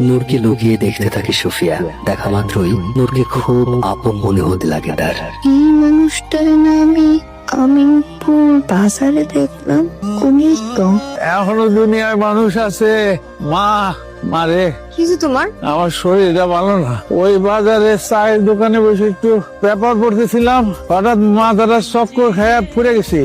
নূরকে লুকিয়ে দেখতে থাকে সুফিয়া। দেখা মাত্রই নূরকে খুব আপন মনে হতে লাগে তার। এই মানুষটার নামে আমিনপুর বাজারে দেখলাম উনি তো। এখনও দুনিয়ার মানুষ আছে মা মারে কিছু তোমার? আমার শরীরটা ভালো না। ওই বাজারে চায়ের দোকানে বসে একটু পেপার পড়তেছিলাম হঠাৎ মাথাটা চক্কর খায় ফুরে গেছি।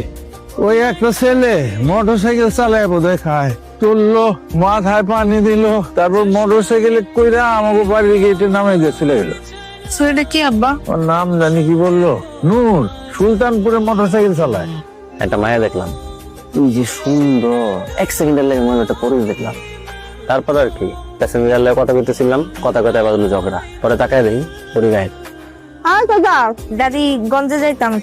ওই একটা ছেলে মোটর সাইকেল চালায় বোধহয় খায়। তুললো মাথায় পানি দিল তারপর মোটর সাইকেলে কইরা আমাকে বাড়ির গেটে নামে দিয়েছিল ছেলেটা কি আব্বা? ওর নাম জানি কি বলল? নূর সুলতানপুরে মোটর সাইকেল চালায়। একটা মায়া দেখলাম। তুই যে সুন্দর। এক সেকেন্ডের লাগে মনে একটা পরে দেখলাম। তারপর আর কি প্যাসেঞ্জার লাগে কথা বলতেছিলাম কথা কথা বাদলো ঝগড়া। পরে তাকায় দেখি পরি গায়ে আর দাদা দাদি গঞ্জে যাইতাম।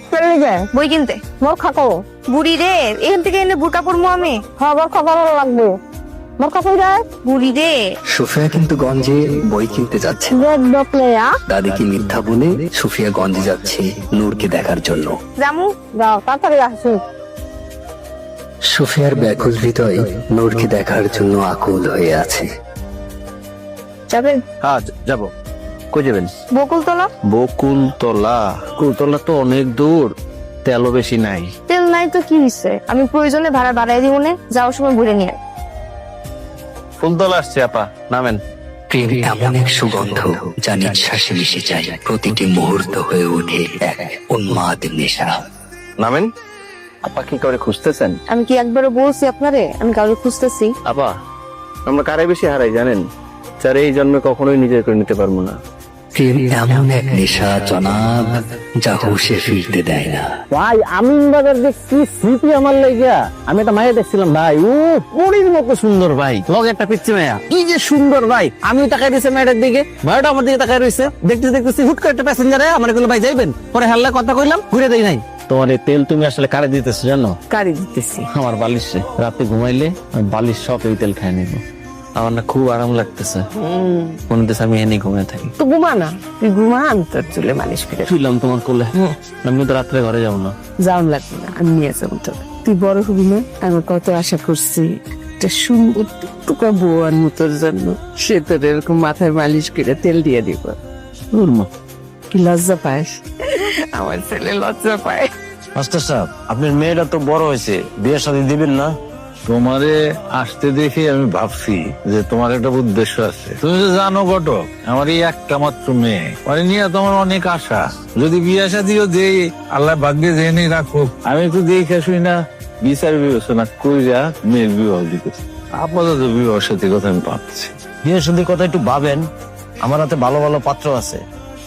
বই কিনতে। মোর খাকো। বুড়ি রে এখান থেকে এনে বুড়কা পড়ব আমি। খবর খবর লাগবে। মোর কাছে যায়। বুড়ি রে। সুফিয়া কিন্তু গঞ্জে বই কিনতে যাচ্ছে। ডপলেয়া দাদিকে মিথ্যা বলে সুফিয়া গঞ্জে যাচ্ছে নূরকে দেখার জন্য। জামু। যাও তাড়াতাড়ি আসি। সুফিয়ার ব্যাকুল হৃদয় নূরকে দেখার জন্য আকুল হয়ে আছে। যাবেন হ্যাঁ যাব। কই যাবেন? বকুলতলা। বকুলতলা? বকুলতলা তো অনেক দূর তেলও বেশি নাই। তেল নাই তো কি হইছে? আমি প্রয়োজনে ভাড়া বাড়াই দিব না যাওয়ার সময় ঘুরে নিয়ে ফুলতলা আসছে আপা নামেন। প্রেম এমন এক সুগন্ধ যা নিঃশ্বাসে মিশে যায়। প্রতিটি মুহূর্ত হয়ে ওঠে এক উন্মাদ নেশা। নামেন। আপা কি করে খুঁজতেছেন? আমি কি একবারও বলছি আপনারে? আমি কাউকে খুঁজতেছি। আপা আমরা কারে বেশি হারাই জানেন? স্যার এই জন্মে কখনোই নিজের করে নিতে পারব না। প্রেম এমন এক নেশা জনাব যা হুশে ফিরতে দেয় না। ভাই আমিন বাজার যে কি স্মৃতি আমার লাগিয়া। আমি একটা মায়া দেখছিলাম ভাই। ও পরির মতো সুন্দর ভাই। লগে একটা পিচ্ছি মায়া কি যে সুন্দর ভাই। আমি তাকাই দিয়েছি মেয়েটার দিকে। ভাইটা আমার দিকে তাকাই রয়েছে দেখতে দেখতেছি হুট করে একটা প্যাসেঞ্জারে আমারগুলো ভাই যাইবেন? পরে হাল্লা কথা কইলাম ঘুরে দেই নাই। তোমার এই তেল তুমি আসলে কারে দিতেছো জানো? কারি দিতেছি? আমার বালিশে। রাতে ঘুমাইলে বালিশ সব এই তেল খাই নিব। আমার না খুব আরাম লাগতেছে। মনে হচ্ছে আমি এনে ঘুমিয়ে থাকি। তো ঘুমা না তুই ঘুমা আমি তোর চুলে মালিশ করে শুইলাম তোমার কোলে। আমি তো রাত্রে ঘরে যাব না। যাওন লাগবে না আমি নিয়ে যাব তোকে। তুই বড় হবি না আমি কত আশা করছি একটা সুন্দর টুকা বউয়ার মতোর জন্য সে তোর এরকম মাথায় মালিশ করে তেল দিয়ে দিব। দূর মা। কি লজ্জা পাস? আমার ছেলে লজ্জা পায়। মাস্টার সাহেব আপনার মেয়েটা তো বড় হয়েছে বিয়ের সাথে দিবেন না? তোমারে আসতে দেখে আমি ভাবছি যে তোমার একটা উদ্দেশ্য আছে। তুমি তো জানো ঘটক, আমার এই একটা মাত্র মেয়ে। মানে নিয়ে তোমার অনেক আশা। যদি বিয়ে আসা দিও যে আল্লাহ ভাগ্যে জেনে রাখো আমি একটু দেখে শুই না, বিচার বিবেচনা কইরা মেয়ের বিবাহ দিতেছি। আপাতত বিবাহ সাথে কথা আমি পাচ্ছি বিয়ের সাথে কথা একটু ভাবেন। আমার হাতে ভালো ভালো পাত্র আছে।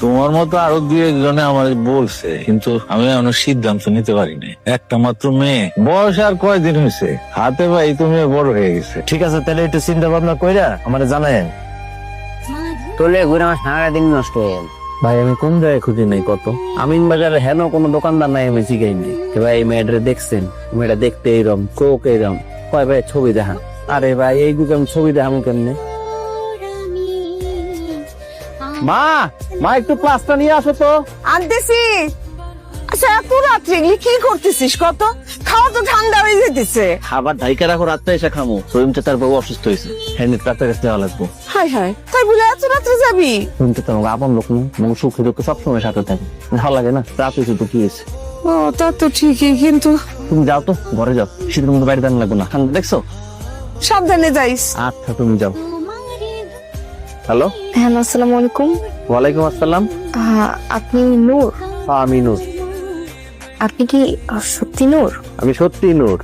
তোমার মতো আরও দুই একজনে আমার বলছে কিন্তু আমি এখনও সিদ্ধান্ত নিতে পারিনি। একটা মাত্র মেয়ে। বয়স আর কয়দিন হয়েছে? হাতে ভাই তুমি বড় হয়ে গেছে। ঠিক আছে তাহলে একটু চিন্তা ভাবনা কইরা আমার জানায়েন। তোলে ঘুরে আমার সারা দিন নষ্ট হয়ে গেল। ভাই আমি কোন জায়গায় খুঁজি নাই কত? আমিন বাজারে হেন কোনো দোকানদার নাই আমি জিগাই নাই। ভাই এই মেয়েটা দেখছেন? মেয়েটা দেখতে এইরকম চোখ এইরকম কয় ভাই ছবি দেখা আরে ভাই এই আমি ছবি দেখাবো কেমনে? মা মা একটু প্লাস্টার নিয়ে আসো তো। আনতেছি। আচ্ছা এত রাত্রে এগুলি কি করতেছিস কত? খাওয়া তো ঠান্ডা হয়ে যেতেছে। খাবার ঢাইকা রাখো রাত্রে এসে খামো। রহিমতে তার বউ অসুস্থ হয়েছে। হ্যাঁ ডাক্তার কাছে যাওয়া লাগবো। হাই হাই। তাই বলে এত রাত্রে যাবি? রহিমতে তার আপন লোক না। মন সুখে দুঃখে সবসময় সাথে থাকে। ভালো লাগে না? রাত হয়েছে তো কি হয়েছে? ও তা তো ঠিকই কিন্তু তুমি যাও তো ঘরে যাও। শীতের মধ্যে বাড়ি দাঁড়ানো লাগবে না। ঠান্ডা দেখছ? সাবধানে যাইস। আচ্ছা তুমি যাও। হ্যালো। হ্যাঁ আসসালামু আলাইকুম। ওয়ালাইকুম আসসালাম। আপনি নূর? আমি নূর। আপনি কি সত্যি নূর? আমি সত্যি নূর।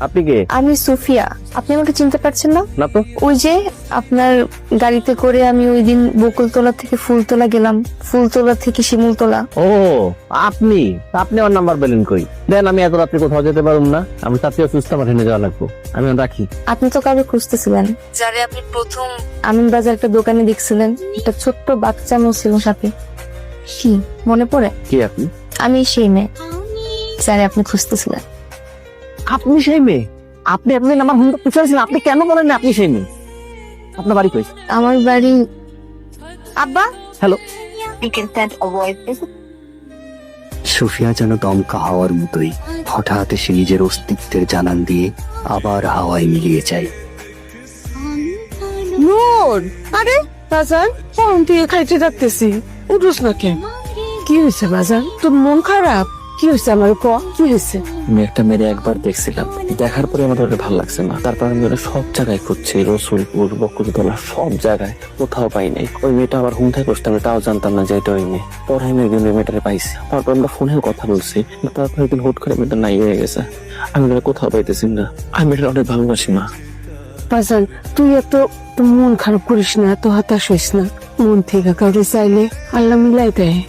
আপনি কে? আমি সুফিয়া। আপনি আমাকে চিনতে পারছেন না? না তো। ওই যে আপনার গাড়িতে করে আমি ওই দিন বকুলতলা থেকে ফুলতলা গেলাম। ফুলতলা থেকে শিমুলতলা। ও আপনি? আপনি আমার নাম্বার পেলেন কই? দেন আমি এত রাত্রে কোথাও যেতে পারুম না। আমি তাতেও সুস্থ আমার হেনে যাওয়া লাগবো। আমি রাখি। আপনি তো কাউকে খুঁজতেছিলেন। যারে আপনি প্রথম আমিন বাজার একটা দোকানে দেখছিলেন। একটা ছোট্ট বাচ্চা মেয়ে ছিল সাথে। কি? মনে পড়ে? কি আপনি? আমি সেই মেয়ে। যারে আপনি খুঁজতেছিলেন। আপনি সেই মেয়ে। আপনি এতদিন আমার হুন্ডা পিছনে ছিলেন আপনি কেন বলেন না আপনি সেই মেয়ে? আপনার বাড়ি কই? আমার বাড়ি আব্বা? হ্যালো। সুফিয়া যেন দমকা হাওয়ার মতোই হঠাৎ সে নিজের অস্তিত্বের জানান দিয়ে আবার হাওয়ায় মিলিয়ে যায়। নূর! তোর আরে বাজার ফোন দিয়ে খাইতে উঠোস না কেন? কি হয়েছে বাজার তোর মন খারাপ? কি হয়েছে আমার ক? কি হয়েছে? আমি একটা মেয়ে একবার দেখছিলাম। দেখার পরে আমার ওটা ভালো লাগছে না। তারপর আমি ওটা সব জায়গায় খুঁজছি রসুলপুর বকুলতলা সব জায়গায়। কোথাও পাই নাই। ওই মেয়েটা আবার হুম থেকে বসতাম তাও জানতাম না যে এটা ওই মেয়ে। পরে আমি একদিন ওই মেয়েটারে পাইছি। তারপর আমরা ফোনেও কথা বলছি। তারপর একদিন হুট করে মেয়েটা নাই হয়ে গেছে। আমি ওটা কোথাও পাইতেছি না। আমি মেয়েটা অনেক ভালোবাসি মা। বাজার তুই এত মন খারাপ করিস না এত হতাশ হইস না। মন থেকে কাউকে চাইলে আল্লাহ মিলাই দেয়।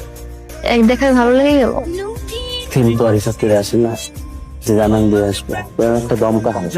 এক দেখায় ভালো লেগে গেল? তিনি তো আর হিসাব করে আসেন না যে জানান দিয়ে আসবে। একটা দমকা হয়